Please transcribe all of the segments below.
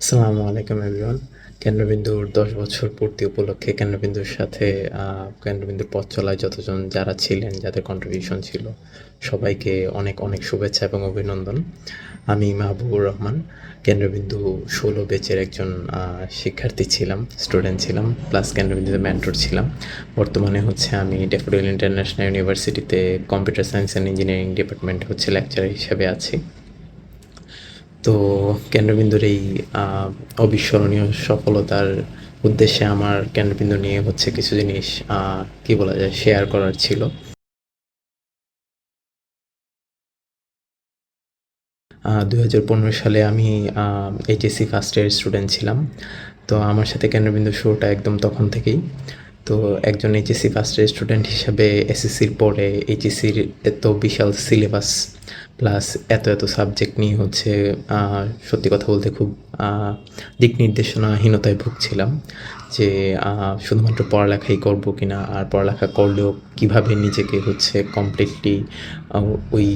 আসসালামু আলাইকুম এভরিওয়ান কেন্দ্রবিন্দুর দশ বছর পূর্তি উপলক্ষে কেন্দ্রবিন্দুর সাথে কেন্দ্রবিন্দুর পথ চলায় যতজন যারা ছিলেন, যাদের কন্ট্রিবিউশন ছিল, সবাইকে অনেক অনেক শুভেচ্ছা এবং অভিনন্দন। আমি মাহবুবুর রহমান, কেন্দ্রবিন্দু ষোলো বেচের একজন শিক্ষার্থী ছিলাম স্টুডেন্ট ছিলাম প্লাস কেন্দ্রবিন্দুতে মেন্টর ছিলাম। বর্তমানে হচ্ছে আমি ডেফোডিল ইন্টারন্যাশনাল ইউনিভার্সিটিতে কম্পিউটার সায়েন্স অ্যান্ড ইঞ্জিনিয়ারিং ডিপার্টমেন্টে হচ্ছে লেকচারার হিসেবে আছি। তো কেন্দ্রবিন্দুর এই অবিস্মরণীয় সফলতার উদ্দেশ্যে আমার কেন্দ্রবিন্দু নিয়ে হচ্ছে কিছু জিনিস কি বলা যায় শেয়ার করার ছিল। দুই হাজার পনেরো সালে আমি এইচএসসি ফার্স্ট ইয়ার স্টুডেন্ট ছিলাম। তো আমার সাথে কেন্দ্রবিন্দু শুরুটা একদম তখন থেকেই। তো একজন এইচএসসি ফার্স্ট ইয়ার স্টুডেন্ট হিসাবে এসএসসির পরে এইচএসসির এত বিশাল সিলেবাস প্লাস এত এত সাবজেক্ট নিয়ে হচ্ছে সত্যি কথা বলতে খুব দিক নির্দেশনাহীনতায় ভুগছিলাম যে শুধুমাত্র পড়ালেখাই করব কিনা আর পড়ালেখা করলেও কীভাবে নিজেকে হচ্ছে কমপ্লিটলি ওই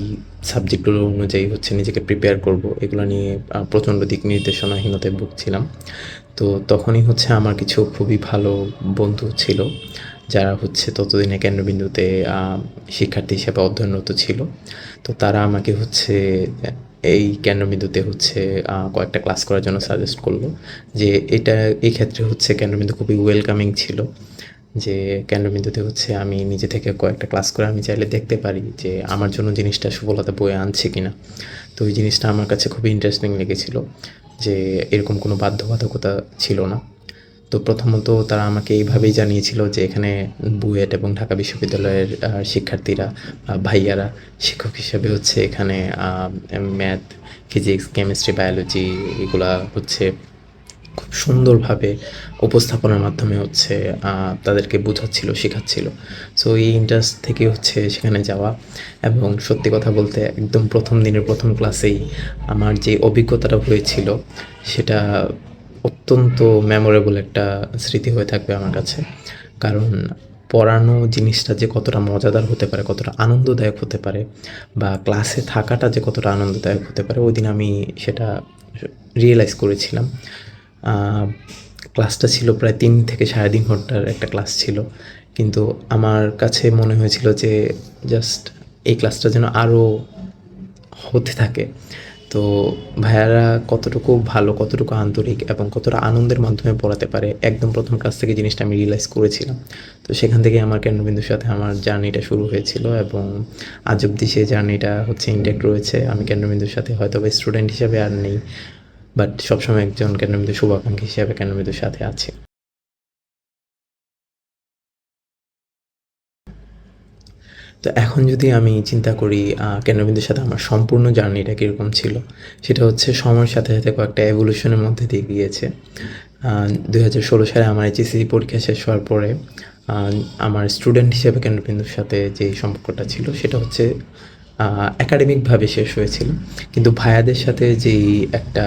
সাবজেক্টগুলো অনুযায়ী হচ্ছে নিজেকে প্রিপেয়ার করব, এগুলো নিয়ে প্রচণ্ড দিক নির্দেশনাহীনতায় ভুগছিলাম। তো তখনই হচ্ছে আমার কিছু খুবই ভালো বন্ধু ছিল, যারা হচ্ছে ততদিনে কেন্দ্রবিন্দুতে শিক্ষার্থী হিসেবে অধ্যয়নরত ছিল। তো তারা আমাকে হচ্ছে, এই কেন্দ্রবিন্দুতে হচ্ছে কয়েকটা ক্লাস করার জন্য সাজেস্ট করল যে এটা, এই ক্ষেত্রে হচ্ছে কেন্দ্রবিন্দু খুবই ওয়েলকামিং ছিল। যে কেন্দ্রবিন্দুতে হচ্ছে আমি নিজে থেকে কয়েকটা ক্লাস করে আমি চাইলে দেখতে পারি যে আমার জন্য জিনিসটা সফলতা বয়ে আনছে কিনা। তো ওই জিনিসটা আমার কাছে খুবই ইন্টারেস্টিং লেগেছিল যে এরকম কোনো বাধ্যবাধকতা ছিল না। তো প্রথমত তারা আমাকে এইভাবেই জানিয়েছিল যে এখানে বুয়েট এবং ঢাকা বিশ্ববিদ্যালয়ের শিক্ষার্থীরা ভাইয়ারা, শিক্ষক হিসেবে হচ্ছে এখানে ম্যাথ, ফিজিক্স, কেমিস্ট্রি, বায়োলজি এগুলা হচ্ছে খুব সুন্দরভাবে উপস্থাপনার মাধ্যমে হচ্ছে তাদেরকে বোঝাচ্ছিল, শেখাচ্ছিল। সো এই ইন্টারেস্ট থেকে হচ্ছে সেখানে যাওয়া এবং সত্যি কথা বলতে একদম প্রথম দিনের প্রথম ক্লাসেই আমার যে অভিজ্ঞতাটা হয়েছিল, সেটা অত্যন্ত মেমোরেবল একটা স্মৃতি হয়ে থাকবে আমার কাছে। কারণ পড়ানো জিনিসটা যে কতটা মজাদার হতে পারে, কতটা আনন্দদায়ক হতে পারে বা ক্লাসে থাকাটা যে কতটা আনন্দদায়ক হতে পারে, ওই দিন আমি সেটা রিয়েলাইজ করেছিলাম। ক্লাসটা ছিল প্রায় তিন থেকে সাড়ে তিন ঘণ্টার একটা ক্লাস ছিল। কিন্তু আমার কাছে মনে হয়েছিল যে জাস্ট এই ক্লাসটা যেন আরও হতে থাকে। তো ভাইয়ারা কতটুকু ভালো, কতটুকু আন্তরিক এবং কতটা আনন্দের মাধ্যমে পড়াতে পারে, একদম প্রথম ক্লাস থেকে জিনিসটা আমি রিয়েলাইজ করেছিলাম। তো সেখান থেকে আমার কেন্দ্রবিন্দুর সাথে আমার জার্নিটা শুরু হয়েছিল এবং আজ অব্দি সেই জার্নিটা হচ্ছে ইন্টেক্ট রয়েছে। আমি কেন্দ্রবিন্দুর সাথে হয়তো বা স্টুডেন্ট হিসেবে আর নেই। বাট সবসময় একজন কেন্দ্রবিন্দু শুভাকাঙ্ক্ষী হিসেবে কেন্দ্রবিন্দুর সাথে আছে। তো এখন যদি আমি চিন্তা করি কেন্দ্রবিন্দুর সাথে আমার সম্পূর্ণ জার্নিটা কীরকম ছিল, সেটা হচ্ছে সময়ের সাথে সাথে কয়েকটা এভলিউশনের মধ্যে দিয়ে গিয়েছে। দুই হাজার ষোলো সালে আমার এইচএসসি পরীক্ষা শেষ হওয়ার পরে আমার স্টুডেন্ট হিসেবে কেন্দ্রবিন্দুর সাথে যে সম্পর্কটা ছিল, সেটা হচ্ছে একাডেমিকভাবে শেষ হয়েছিল। কিন্তু ভায়াদের সাথে যেই একটা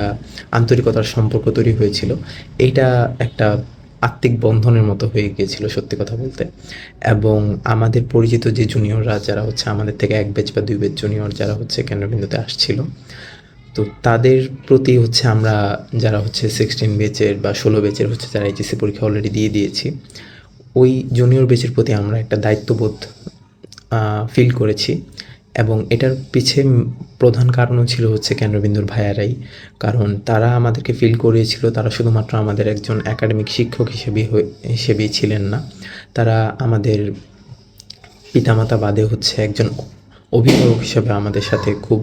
আন্তরিকতার সম্পর্ক তৈরি হয়েছিল, এইটা একটা আত্মিক বন্ধনের মতো হয়ে গিয়েছিল সত্যি কথা বলতে। এবং আমাদের পরিচিত যে জুনিয়ররা যারা হচ্ছে আমাদের থেকে এক বেচ বা দুই বেচ জুনিয়র যারা হচ্ছে কেন্দ্রবিন্দুতে আসছিল, তো তাদের প্রতি হচ্ছে আমরা যারা হচ্ছে সিক্সটিন বেচের বা ষোলো বেচের হচ্ছে যারা এইচএসসি পরীক্ষা অলরেডি দিয়ে দিয়েছি, ওই জুনিয়র বেচের প্রতি আমরা একটা দায়িত্ববোধ ফিল করেছি। এবং এটার পিছে প্রধান কারণও ছিল হচ্ছে কেন্দ্রবিন্দুর ভাইয়ারাই। কারণ তারা আমাদেরকে ফিল করিয়েছিল, তারা শুধুমাত্র আমাদের একজন একাডেমিক শিক্ষক হিসেবে হিসেবেই ছিলেন না। তারা আমাদের পিতামাতা বাদে হচ্ছে একজন অভিভাবক হিসেবে আমাদের সাথে খুব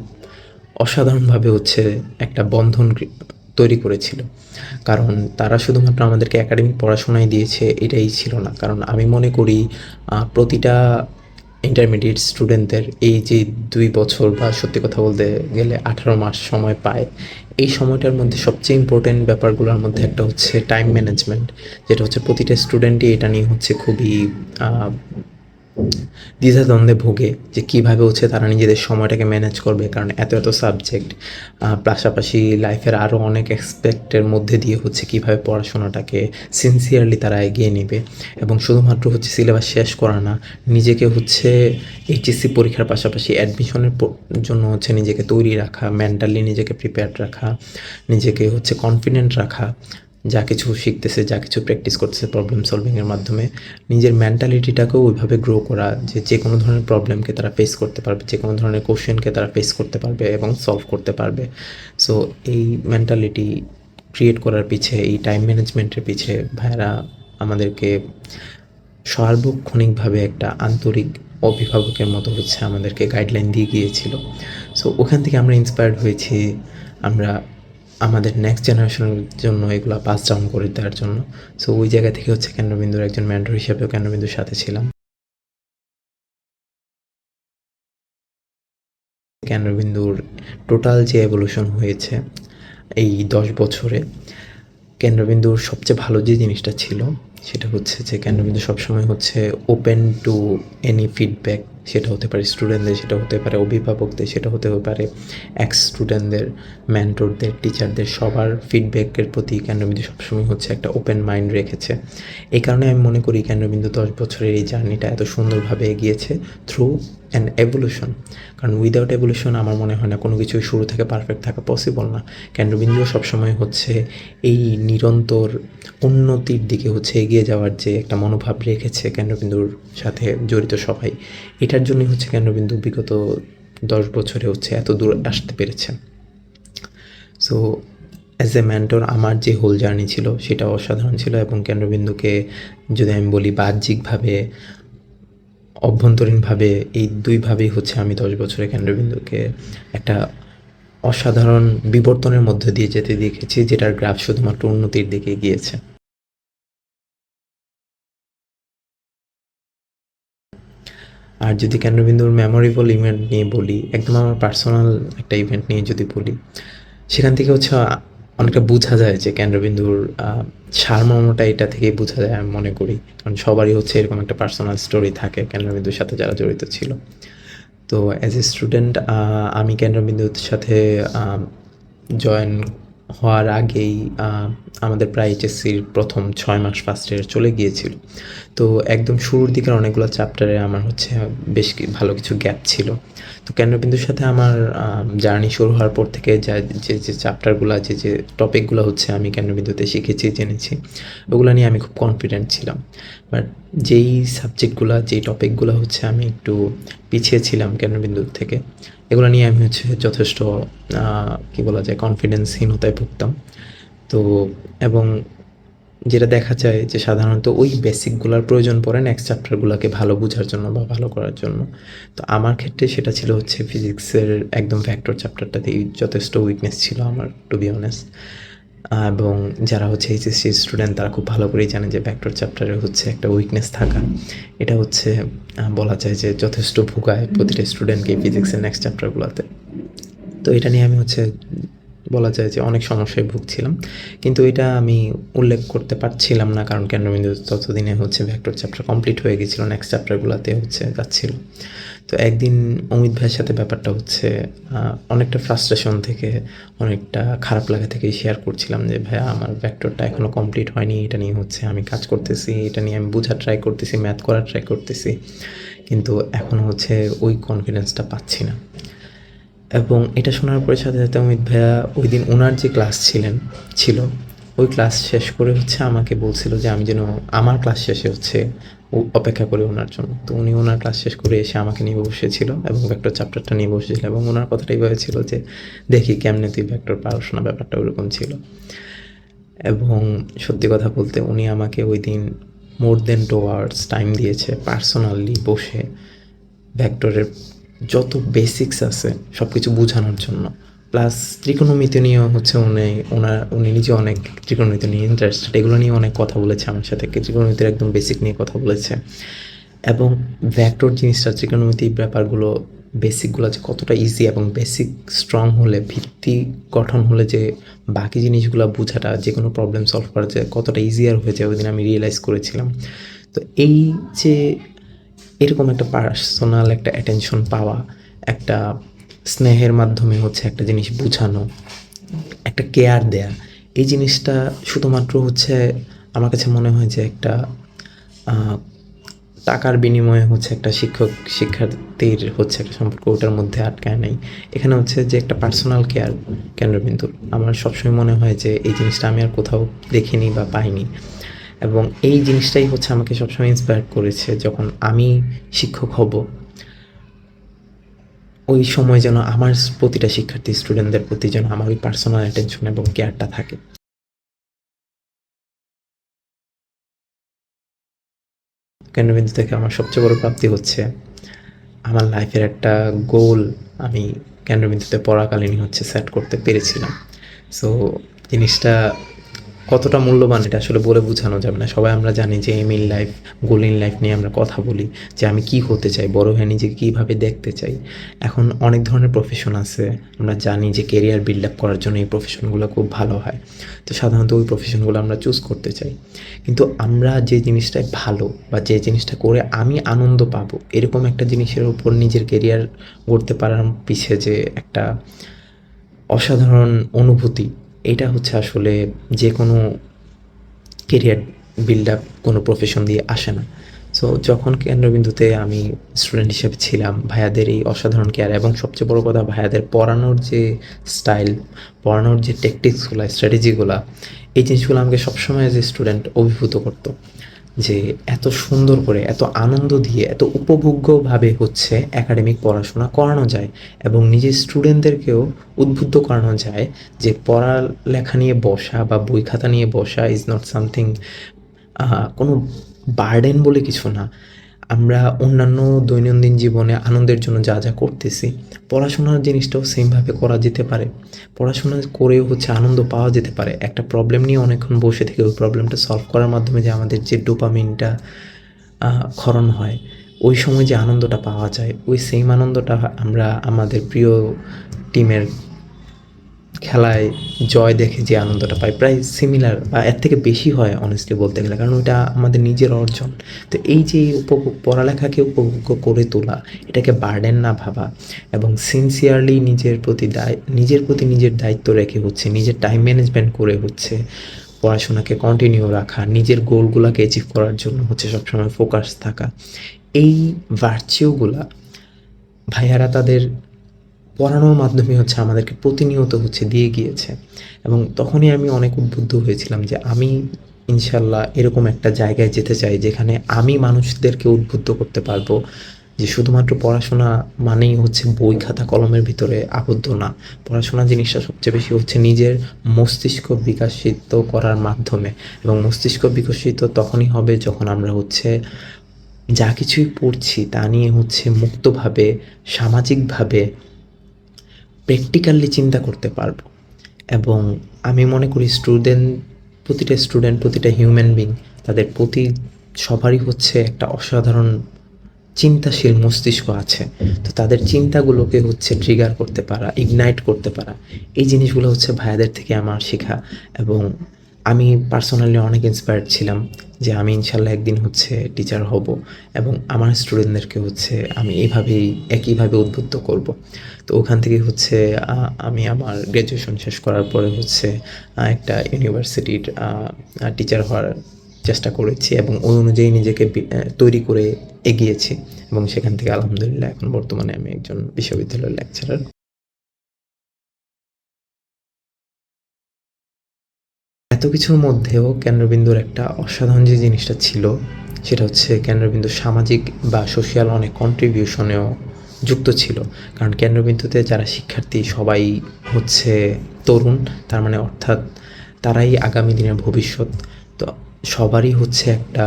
অসাধারণভাবে হচ্ছে একটা বন্ধন তৈরি করেছিল। কারণ তারা শুধুমাত্র আমাদেরকে একাডেমিক পড়াশোনায় দিয়েছে, এটাই ছিল না। কারণ আমি মনে করি প্রতিটা ইন্টারমিডিয়েট স্টুডেন্টদের এই যে দুই বছর বা সত্যি কথা বলতে গেলে আঠারো মাস সময় পায়, এই সময়টার মধ্যে সবচেয়ে ইম্পর্টেন্ট ব্যাপারগুলোর মধ্যে একটা হচ্ছে টাইম ম্যানেজমেন্ট যেটা হচ্ছে প্রতিটা স্টুডেন্টই এটা নিয়ে হচ্ছে খুবই দ্বিধাদ্বন্দ্বে ভোগে যে কীভাবে হচ্ছে তারা নিজেদের সময়টাকে ম্যানেজ করবে, কারণ এত এত সাবজেক্ট পাশাপাশি লাইফের আরও অনেক এক্সপেক্টের মধ্যে দিয়ে হচ্ছে কীভাবে পড়াশোনাটাকে সিনসিয়ারলি তারা এগিয়ে নেবে। এবং শুধুমাত্র হচ্ছে সিলেবাস শেষ করা না, নিজেকে হচ্ছে এইচএসসি পরীক্ষার পাশাপাশি অ্যাডমিশনের জন্য হচ্ছে নিজেকে তৈরি রাখা মেন্টালি নিজেকে প্রিপেয়ার্ড রাখা, নিজেকে হচ্ছে কনফিডেন্ট রাখা যা কিছু শিখতেছে, যা কিছু প্র্যাকটিস করতেছে প্রবলেম সলভিংয়ের মাধ্যমে, নিজের মেন্টালিটিটাকেও ওইভাবে গ্রো করা, যে যে কোনো ধরনের প্রবলেমকে তারা ফেস করতে পারবে যে কোনো ধরনের কোশ্চেনকে তারা ফেস করতে পারবে এবং সলভ করতে পারবে। সো এই মেন্টালিটি ক্রিয়েট করার পিছে, এই টাইম ম্যানেজমেন্টের পিছে ভাইয়েরা আমাদেরকে সার্বক্ষণিকভাবে একটা আন্তরিক অভিভাবকের মতো হচ্ছে আমাদেরকে গাইডলাইন দিয়ে গিয়েছিল। সো ওখান থেকে আমরা ইন্সপায়ার্ড হয়েছি, আমরা আমাদের নেক্সট জেনারেশনের জন্য এগুলো পাস ডাউন করে দেওয়ার জন্য। সো ওই জায়গা থেকে হচ্ছে কেন্দ্রবিন্দুর একজন ম্যান্ডর হিসেবেও কেন্দ্রবিন্দুর সাথে ছিলাম। কেন্দ্রবিন্দুর টোটাল যে এভলিউশন হয়েছে এই দশ বছরে, কেন্দ্রবিন্দুর সবচেয়ে ভালো যে জিনিসটা ছিল সেটা হচ্ছে যে কেন্দ্রবিন্দু সবসময় হচ্ছে ওপেন টু এনি ফিডব্যাক সেটা হতে পারে স্টুডেন্টদের সেটা হতে পারে অভিভাবকদের, সেটা হতে পারে এক্স স্টুডেন্টদের মেন্টরদের টিচারদের সবার ফিডব্যাকের প্রতি কেন্দ্রবিন্দু সবসময় হচ্ছে একটা ওপেন মাইন্ড রেখেছে। এই কারণে আমি মনে করি কেন্দ্রবিন্দু দশ বছরের এই জার্নিটা এত সুন্দরভাবে এগিয়েছে থ্রু অ্যান এভলিউশন কারণ উইদাউট এভলিউশন আমার মনে হয় না কোনো কিছু শুরু থেকে পারফেক্ট থাকা পসিবল না। কেন্দ্রবিন্দুও সবসময় হচ্ছে এই নিরন্তর উন্নতির দিকে হচ্ছে যাওয়ার যে একটা মনোভাব রেখেছে কেন্দ্রবিন্দুর সাথে জড়িত সবাই, এটার জন্যই হচ্ছে কেন্দ্রবিন্দু বিগত দশ বছরে হচ্ছে এত দূর আসতে পেরেছে। সো অ্যাজ এ মেন্টর আমার যে হোল জার্নি ছিল সেটা অসাধারণ ছিল এবং কেন্দ্রবিন্দুকে যদি আমি বলি বাহ্যিকভাবে, অভ্যন্তরীণভাবে, এই দুইভাবেই হচ্ছে আমি দশ বছরের কেন্দ্রবিন্দুকে একটা অসাধারণ বিবর্তনের মধ্যে দিয়ে যেতে দেখেছি, যেটার গ্রাফ শুধুমাত্র উন্নতির দিকে গিয়েছে। আর যদি কেন্দ্রবিন্দুর মেমোরেবল ইভেন্ট নিয়ে বলি, একদম আমার পার্সোনাল একটা ইভেন্ট নিয়ে যদি বলি, সেখান থেকে হচ্ছে অনেকটা বোঝা যায় যে কেন্দ্রবিন্দুর সারমর্মটা এটা থেকেই বোঝা যায় আমি মনে করি। কারণ সবারই হচ্ছে এরকম একটা পার্সোনাল স্টোরি থাকে কেন্দ্রবিন্দুর সাথে যারা জড়িত ছিল। তো অ্যাজ এ স্টুডেন্ট আমি কেন্দ্রবিন্দুর সাথে জয়েন হওয়ার আগেই আমাদের প্রায় এইচএসসির প্রথম ছয় মাস ফার্স্ট ইয়ার চলে গিয়েছিল। তো একদম শুরুর দিকের অনেকগুলো চ্যাপ্টারে আমার হচ্ছে বেশ ভালো কিছু গ্যাপ ছিল। তো কেন্দ্রবিন্দুর সাথে আমার জার্নি শুরু হওয়ার পর থেকে যা যে যে চ্যাপ্টারগুলো, যে যে টপিকগুলো হচ্ছে আমি কেন্দ্রবিন্দুতে শিখেছি, জেনেছি, ওগুলো নিয়ে আমি খুব কনফিডেন্ট ছিলাম। বাট যেই সাবজেক্টগুলো, যেই টপিকগুলো হচ্ছে আমি একটু পিছিয়ে ছিলাম কেন্দ্রবিন্দুর থেকে, এগুলো নিয়ে আমি হচ্ছে যথেষ্ট কী বলা যায় কনফিডেন্সহীনতায় ভুগতাম। তো, এবং যেটা দেখা যায় যে সাধারণত ওই বেসিকগুলোর প্রয়োজন পড়ে নেক্সট চ্যাপ্টারগুলোকে ভালো বোঝার জন্য বা ভালো করার জন্য। তো আমার ক্ষেত্রে সেটা ছিল হচ্ছে ফিজিক্সের একদম ফ্যাক্টর চ্যাপ্টারটাতেই যথেষ্ট উইকনেস ছিল আমার টু বি অনেস্ট এবং যারা হচ্ছে এইচএসসি স্টুডেন্ট তারা খুব ভালো করেই জানে যে ভ্যাক্টর চ্যাপ্টারে হচ্ছে একটা উইকনেস থাকা। এটা হচ্ছে বলা যায় যে যথেষ্ট ভোগায় প্রতিটা স্টুডেন্টকে ফিজিক্সের নেক্সট চ্যাপ্টারগুলোতে তো এটা নিয়ে আমি হচ্ছে বলা যায় যে অনেক সমস্যায় ভুগছিলাম। কিন্তু এটা আমি উল্লেখ করতে পারছিলাম না, কারণ কেন্দ্রবিন্দু ততদিনে হচ্ছে ভ্যাক্টর চ্যাপ্টার কমপ্লিট হয়ে গেছিল নেক্সট চ্যাপ্টারগুলোতে হচ্ছে যাচ্ছিল। তো একদিন অমিত ভাইয়ের সাথে ব্যাপারটা হচ্ছে অনেকটা ফ্রাস্ট্রেশন থেকে, অনেকটা খারাপ লাগা থেকে শেয়ার করছিলাম যে, ভাইয়া, আমার ভ্যাক্টরটা এখনও কমপ্লিট হয়নি, এটা নিয়ে হচ্ছে আমি কাজ করতেছি, এটা নিয়ে আমি বোঝার ট্রাই করতেছি ম্যাথ করার ট্রাই করতেছি। কিন্তু এখনও হচ্ছে ওই কনফিডেন্সটা পাচ্ছি না। এবং এটা শোনার পরে সাথে সাথে অমিত ভাইয়া ওই দিন ওনার যে ক্লাস ছিলেন, ছিল, ওই ক্লাস শেষ করে হচ্ছে আমাকে বলছিল যে আমি যেন আমার ক্লাস শেষে হচ্ছে অপেক্ষা করি ওনার জন্য। তো উনি ওনার ক্লাস শেষ করে এসে আমাকে নিয়ে বসেছিল এবং ভেক্টর চ্যাপ্টারটা নিয়ে বসেছিল এবং ওনার কথাটা এইভাবে ছিল যে, দেখি কেমনে তুই ভেক্টর পড়াশোনা ব্যাপারটা ওরকম ছিল। এবং সত্যি কথা বলতে উনি আমাকে ওই দিন more than two hours time দিয়েছে পার্সোনালি বসে ভেক্টরের যত বেসিক্স আছে সব কিছু বোঝানোর জন্য। প্লাস ত্রিকোণমিতি নিয়েও হচ্ছে উনি ওনার উনি নিজে অনেক ত্রিকোণমিতি নিয়ে ইন্টারেস্টেড এগুলো নিয়ে অনেক কথা বলেছে আমার সাথে ত্রিকোণমিতির একদম বেসিক নিয়ে কথা বলেছে। এবং ভ্যাক্টর জিনিসটা ত্রিকোণমিতি ব্যাপারগুলো বেসিকগুলো যে কতটা ইজি এবং বেসিক স্ট্রং হলে, ভিত্তি গঠন হলে যে বাকি জিনিসগুলো বোঝাটা, যে কোনো প্রবলেম সলভ করা যায় কতটা ইজিয়ার হয়ে যায়, ওই দিন আমি রিয়েলাইজ করেছিলাম। তো এই যে এরকম একটা পার্সোনাল একটা অ্যাটেনশন পাওয়া, একটা স্নেহের মাধ্যমে হচ্ছে একটা জিনিস বোঝানো, একটা কেয়ার দেয়া, এই জিনিসটা শুধুমাত্র হচ্ছে আমার কাছে মনে হয় যে একটা টাকার বিনিময়ে হচ্ছে একটা শিক্ষক, শিক্ষার্থীর হচ্ছে একটা সম্পর্ক ওটার মধ্যে আটকায় নেই। এখানে হচ্ছে যে একটা পার্সোনাল কেয়ার কেন্দ্রবিন্দু। আমার সবসময় মনে হয় যে এই জিনিসটা আমি আর কোথাও দেখিনি বা পাইনি। এবং এই জিনিসটাই হচ্ছে আমাকে সবসময় ইন্সপায়ার করেছে যখন আমি শিক্ষক হব। ওই সময় যেন আমার প্রতিটা শিক্ষার্থী স্টুডেন্টদের প্রতি যেন আমার ওই পার্সোনাল অ্যাটেনশন এবং কেয়ারটা থাকে। কেন্দ্রবিন্দু থেকে আমার সবচেয়ে বড় প্রাপ্তি হচ্ছে, আমার লাইফের একটা গোল আমি কেন্দ্রবিন্দুতে পড়াকালীনই হচ্ছে সেট করতে পেরেছিলাম। সো জিনিসটা কতটা মূল্যবান এটা আসলে বলে বোঝানো যাবে না। সবাই আমরা জানি যে aim in life goal in life নিয়ে আমরা কথা বলি, যে আমি কি হতে চাই, বড় হয়ে নিজেকে কীভাবে দেখতে চাই। এখন অনেক ধরনের প্রফেশন আছে, আমরা জানি যে কেরিয়ার বিল্ড আপ করার জন্য এই প্রফেশনগুলো খুব ভালো হয়। তো সাধারণত ওই প্রফেশনগুলো আমরা চুজ করতে চাই। কিন্তু আমরা যে জিনিসটায় ভালো বা যে জিনিসটা করে আমি আনন্দ পাবো, এরকম একটা জিনিসের উপর নিজের কেরিয়ার গড়তে পারার পিছে যে একটা অসাধারণ অনুভূতি এটা হচ্ছে আসলে যে কোনো কেরিয়ার বিল্ড আপ কোনো প্রফেশন দিয়ে আসে না। সো যখন কেন্দ্রবিন্দুতে আমি স্টুডেন্ট হিসেবে ছিলাম, ভাইয়াদের এই অসাধারণ কেয়ার এবং সবচেয়ে বড় কথা, ভাইয়াদের পড়ানোর যে স্টাইল পড়ানোর যে টেকটিক্সগুলো স্ট্র্যাটেজিগুলো এই জিনিসগুলো আমাকে সবসময় যে স্টুডেন্ট অভিভূত করতো। যে এত সুন্দর করে, এত আনন্দ দিয়ে, এত উপভোগ্যভাবে হচ্ছে একাডেমিক পড়াশোনা করানো যায় এবং নিজের স্টুডেন্টদেরকেও উদ্বুদ্ধ করানো যায় যে পড়ালেখা নিয়ে বসা বা বই খাতা নিয়ে বসা ইজ নট সামথিং কোনো বার্ডেন বলে কিছু না। আমরা অন্যান্য দৈনন্দিন জীবনে আনন্দের জন্য যা যা করতেছি পড়াশোনার জিনিসটাও সেমভাবে করা যেতে পারে। পড়াশোনা করেও হচ্ছে আনন্দ পাওয়া যেতে পারে। একটা প্রবলেম নিয়ে অনেকক্ষণ বসে থেকে ওই প্রবলেমটা সলভ করার মাধ্যমে যে আমাদের যে ডোপামিনটা ক্ষরণ হয়, ওই সময় যে আনন্দটা পাওয়া যায়, ওই সেম আনন্দটা আমরা আমাদের প্রিয় টিমের খেলায় জয় দেখে যে আনন্দটা পাই প্রায় সিমিলার বা এর থেকে বেশি হয় অনেস্টলি বলতে গেলে, কারণ ওইটা আমাদের নিজের অর্জন। তো এই যে উপভোগ, পড়ালেখাকে উপভোগ্য করে তোলা, এটাকে বার্ডেন না ভাবা এবং সিনসিয়ারলি নিজের প্রতি দায়, নিজের প্রতি নিজের দায়িত্ব রেখে হচ্ছে, নিজের টাইম ম্যানেজমেন্ট করে হচ্ছে, পড়াশোনাকে কন্টিনিউ রাখা, নিজের গোলগুলোকে অ্যাচিভ করার জন্য হচ্ছে সবসময় ফোকাস থাকা। এই ভার্চিউগুলা ভাইয়ারা তাদের পড়ানোর মাধ্যমে হচ্ছে আমাদেরকে প্রতিনিয়ত হচ্ছে দিয়ে গিয়েছে। এবং তখনই আমি অনেক উদ্বুদ্ধ হয়েছিলাম যে আমি ইনশাল্লাহ এরকম একটা জায়গায় যেতে চাই যেখানে আমি মানুষদেরকে উদ্বুদ্ধ করতে পারব যে শুধুমাত্র পড়াশোনা মানেই হচ্ছে বই, খাতা, কলমের ভিতরে আবদ্ধ না। পড়াশোনা জিনিসটা সবচেয়ে বেশি হচ্ছে নিজের মস্তিষ্ক বিকাশিত করার মাধ্যমে। এবং মস্তিষ্ক বিকশিত তখনই হবে যখন আমরা হচ্ছে যা কিছুই পড়ছি তা নিয়ে হচ্ছে মুক্তভাবে, সামাজিকভাবে প্র্যাকটিক্যালি চিন্তা করতে পারব। এবং আমি মনে করি স্টুডেন্ট প্রতিটা স্টুডেন্ট প্রতিটা হিউম্যান বিং তাদের প্রতি সবারই হচ্ছে একটা অসাধারণ চিন্তাশীল মস্তিষ্ক আছে। তো তাদের চিন্তাগুলোকে হচ্ছে ট্রিগার করতে পারা ইগনাইট করতে পারা। এই জিনিসগুলো হচ্ছে ভাইয়াদের থেকে আমার শেখা। এবং আমি পার্সোনালি অনেক ইন্সপায়ার্ড ছিলাম। যে আমি ইনশাল্লাহ একদিন হচ্ছে টিচার হব এবং আমার স্টুডেন্টদেরকে হচ্ছে আমি এইভাবেই একইভাবে উদ্বুদ্ধ করব। তো ওখান থেকে হচ্ছে আমি আমার গ্র্যাজুয়েশন শেষ করার পরে হচ্ছে একটা ইউনিভার্সিটির টিচার হওয়ার চেষ্টা করেছি এবং ওই অনুযায়ী নিজেকে তৈরি করে এগিয়েছি এবং সেখান থেকে আলহামদুলিল্লাহ এখন বর্তমানে আমি একজন বিশ্ববিদ্যালয়ের লেকচারার এত কিছুর মধ্যেও কেন্দ্রবিন্দুর একটা অসাধারণ যে জিনিসটা ছিল, সেটা হচ্ছে কেন্দ্রবিন্দু সামাজিক বা সোশ্যাল অনেক কন্ট্রিবিউশনেও যুক্ত ছিল। কারণ কেন্দ্রবিন্দুতে যারা শিক্ষার্থী সবাই হচ্ছে তরুণ, তার মানে অর্থাৎ তারাই আগামী দিনের ভবিষ্যৎ। তো সবারই হচ্ছে একটা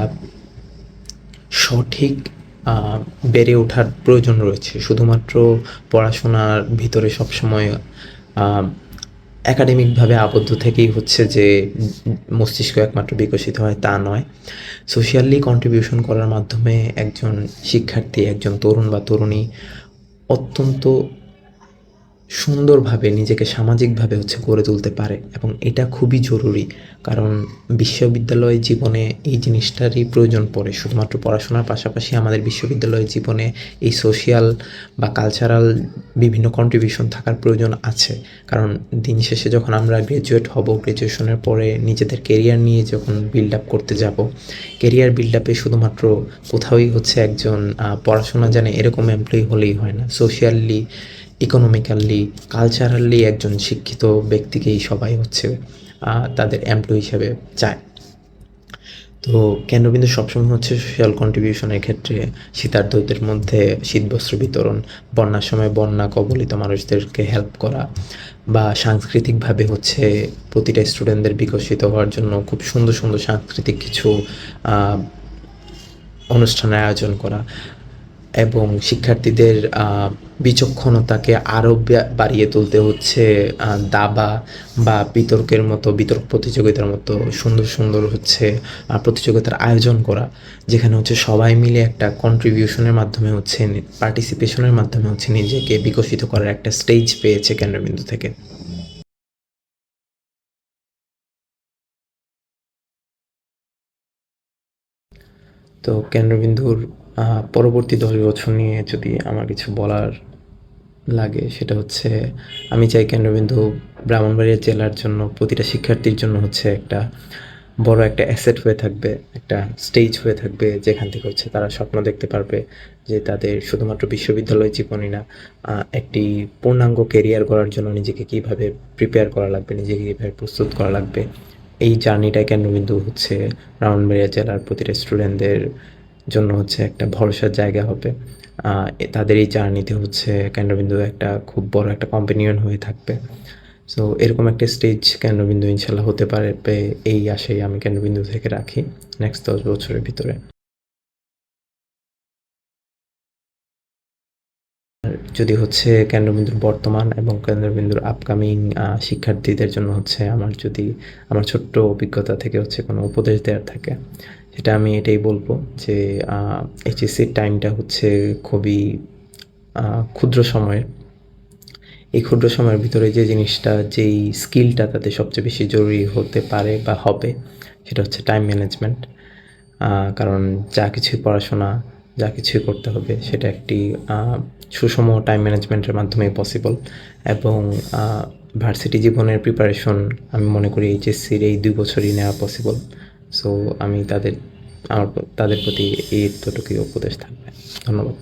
সঠিক বেড়ে ওঠার প্রয়োজন রয়েছে। শুধুমাত্র পড়াশোনার ভিতরে সবসময় একাডেমিকভাবে আবদ্ধ থেকেই হচ্ছে যে মস্তিষ্ক একমাত্র বিকশিত হয়, তা নয়। সোশিয়ালি কন্ট্রিবিউশন করার মাধ্যমে একজন শিক্ষার্থী, একজন তরুণ বা তরুণী অত্যন্ত সুন্দরভাবে নিজেকে সামাজিকভাবে হচ্ছে গড়ে তুলতে পারে এবং এটা খুবই জরুরি। কারণ বিশ্ববিদ্যালয় জীবনে এই জিনিসটারই প্রয়োজন পড়ে। শুধুমাত্র পড়াশোনার পাশাপাশি আমাদের বিশ্ববিদ্যালয় জীবনে এই সোশিয়াল বা কালচারাল বিভিন্ন কন্ট্রিবিউশন থাকার প্রয়োজন আছে। কারণ দিন শেষে যখন আমরা গ্র্যাজুয়েট হব গ্র্যাজুয়েশনের পরে নিজেদের কেরিয়ার নিয়ে যখন বিল্ড আপ করতে যাব কেরিয়ার বিল্ড আপে শুধুমাত্র কোথাওই হচ্ছে একজন পড়াশোনা জানে এরকম এমপ্লয়ি হলেই হয় না। সোশিয়ালি ইকোনমিক্যালি কালচারালি একজন শিক্ষিত ব্যক্তিকেই সবাই হচ্ছে তাদের এমপ্লয়ি হিসাবে চায়। তো কেন্দ্রবিন্দু সবসময় হচ্ছে সোশ্যাল কন্ট্রিবিউশনের ক্ষেত্রে শীতার্থদের মধ্যে শীতবস্ত্র বিতরণ, বন্যার সময় বন্যা, কবলিত মানুষদেরকে হেল্প করা বা সাংস্কৃতিকভাবে হচ্ছে প্রতিটা স্টুডেন্টদের বিকশিত হওয়ার জন্য খুব সুন্দর সুন্দর সাংস্কৃতিক কিছু অনুষ্ঠানের আয়োজন করা। এবং শিক্ষার্থীদের বিচক্ষণতাকে আরও বাড়িয়ে তুলতে হচ্ছে দাবা বা বিতর্কের মতো, বিতর্ক প্রতিযোগিতার মতো সুন্দর সুন্দর হচ্ছে প্রতিযোগিতার আয়োজন করা, যেখানে হচ্ছে সবাই মিলে একটা কন্ট্রিবিউশনের মাধ্যমে হচ্ছে পার্টিসিপেশনের মাধ্যমে হচ্ছে নিজেকে বিকশিত করার একটা স্টেজ পেয়েছে কেন্দ্রবিন্দু থেকে। তো কেন্দ্রবিন্দুর পরবর্তী দশ বছর নিয়ে যদি আমার কিছু বলার লাগে, সেটা হচ্ছে আমি চাই কেন্দ্রবিন্দু ব্রাহ্মণবাড়িয়া জেলার জন্য, প্রতিটা শিক্ষার্থীর জন্য হচ্ছে একটা বড় একটা অ্যাসেট হয়ে থাকবে, একটা স্টেজ হয়ে থাকবে, যেখান থেকে হচ্ছে তারা স্বপ্ন দেখতে পারবে যে তাদের শুধুমাত্র বিশ্ববিদ্যালয় জীবনই না একটি পূর্ণাঙ্গ কেরিয়ার করার জন্য নিজেকে কীভাবে প্রিপেয়ার করা লাগবে, নিজেকে কীভাবে প্রস্তুত করা লাগবে, এই জার্নিটাই কেন্দ্রবিন্দু হচ্ছে ব্রাহ্মণবাড়িয়া জেলার প্রতিটা স্টুডেন্টদের জন্য হচ্ছে একটা ভরসার জায়গা হবে। তাদের এই জার্নিতে হচ্ছে কেন্দ্রবিন্দু একটা খুব বড় একটা কম্পেনিয়ন হয়ে থাকবে। সো এরকম একটা স্টেজ কেন্দ্রবিন্দু ইনশাল্লাহ হতে পারে এই আশাই আমি কেন্দ্রবিন্দু থেকে রাখি নেক্সট দশ বছরের ভিতরে। যদি হচ্ছে কেন্দ্রবিন্দুর বর্তমান এবং কেন্দ্রবিন্দুর আপকামিং শিক্ষার্থীদের জন্য হচ্ছে আমার যদি, আমার ছোট্ট অভিজ্ঞতা থেকে হচ্ছে কোনো উপদেশ দেওয়ার থাকে সেটা আমি এটাই বলব যে এইচএসসির টাইমটা হচ্ছে খুবই ক্ষুদ্র সময়ের। এই ক্ষুদ্র সময়ের ভিতরে যে জিনিসটা, যেই স্কিলটা তাতে সবচেয়ে বেশি জরুরি হতে পারে বা হবে, সেটা হচ্ছে টাইম ম্যানেজমেন্ট কারণ যা কিছুই পড়াশোনা, যা কিছুই করতে হবে, সেটা একটি সুষম টাইম ম্যানেজমেন্টের মাধ্যমে পসিবল এবং ভার্সিটি জীবনের প্রিপারেশন আমি মনে করি এইচএসসির এই দুই বছরই নেওয়া পসিবল সো আমি তাদের আমার তাদের প্রতি এই এতটুকুই উপদেশ থাকবে। ধন্যবাদ।